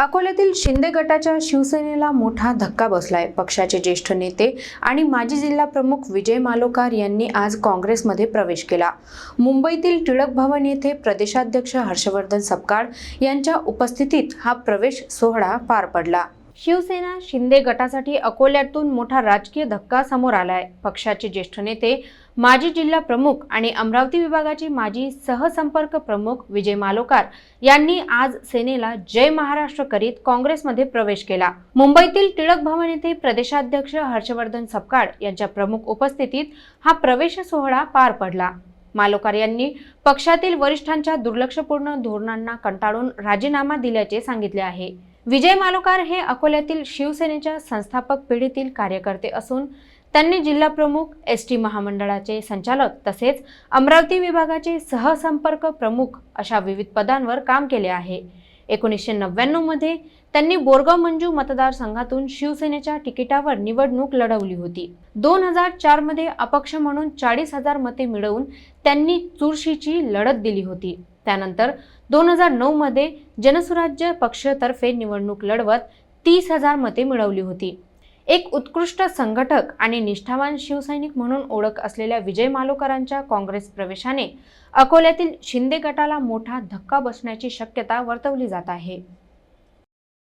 अकोल्यातील शिंदे गटाच्या शिवसेनेला मोठा धक्का बसलाय. पक्षाचे ज्येष्ठ नेते आणि माजी जिल्हा प्रमुख विजय मालोकार यांनी आज काँग्रेसमध्ये प्रवेश केला. मुंबईतील टिळक भवन येथे प्रदेशाध्यक्ष हर्षवर्धन सपकाळ यांच्या उपस्थितीत हा प्रवेश सोहळा पार पडला. शिवसेना शिंदे गटासाठी अकोल्यातून मोठा राजकीय धक्का समोर आलाय. पक्षाचे ज्येष्ठ नेते माजी जिल्हा प्रमुख आणि अमरावती विभागाचे माजी सहसंपर्क प्रमुख विजय मालोकार यांनी आज सेनेला जय महाराष्ट्र करीत काँग्रेसमध्ये प्रवेश केला. मुंबईतील टिळक भवन येथे प्रदेशाध्यक्ष हर्षवर्धन सपकाळ यांच्या प्रमुख उपस्थितीत हा प्रवेश सोहळा पार पडला. मालोकार यांनी पक्षातील वरिष्ठांच्या दुर्लक्षपूर्ण धोरणांना कंटाळून राजीनामा दिल्याचे सांगितले आहे. विजय मालोकार हे अकोल्यातील शिवसेनेच्या संस्थापक पिढीतील कार्यकर्ते असून त्यांनी जिल्हा प्रमुख एस टी महामंडळाचे संचालक तसेच अमरावती विभागाचे सहसंपर्क प्रमुख अशा विविध पदांवर काम केले आहे. एकोणीसशे नव्याण्णवमध्ये त्यांनी बोरगाव मंजू मतदारसंघातून शिवसेनेच्या तिकिटावर निवडणूक लढवली होती. दोन हजार चारमध्ये अपक्ष म्हणून चाळीस हजार मते मिळवून त्यांनी चुरशीची लढत दिली होती. त्यानंतर दोन हजार नऊमध्ये जनसुराज्य पक्षतर्फे निवडणूक लढवत तीस हजार मते मिळवली होती. एक उत्कृष्ट संघटक आणि निष्ठावान शिवसैनिक म्हणून ओळख असलेल्या विजय मालोकरांच्या काँग्रेस प्रवेशाने अकोल्यातील शिंदे गटाला मोठा धक्का बसण्याची शक्यता वर्तवली जात आहे.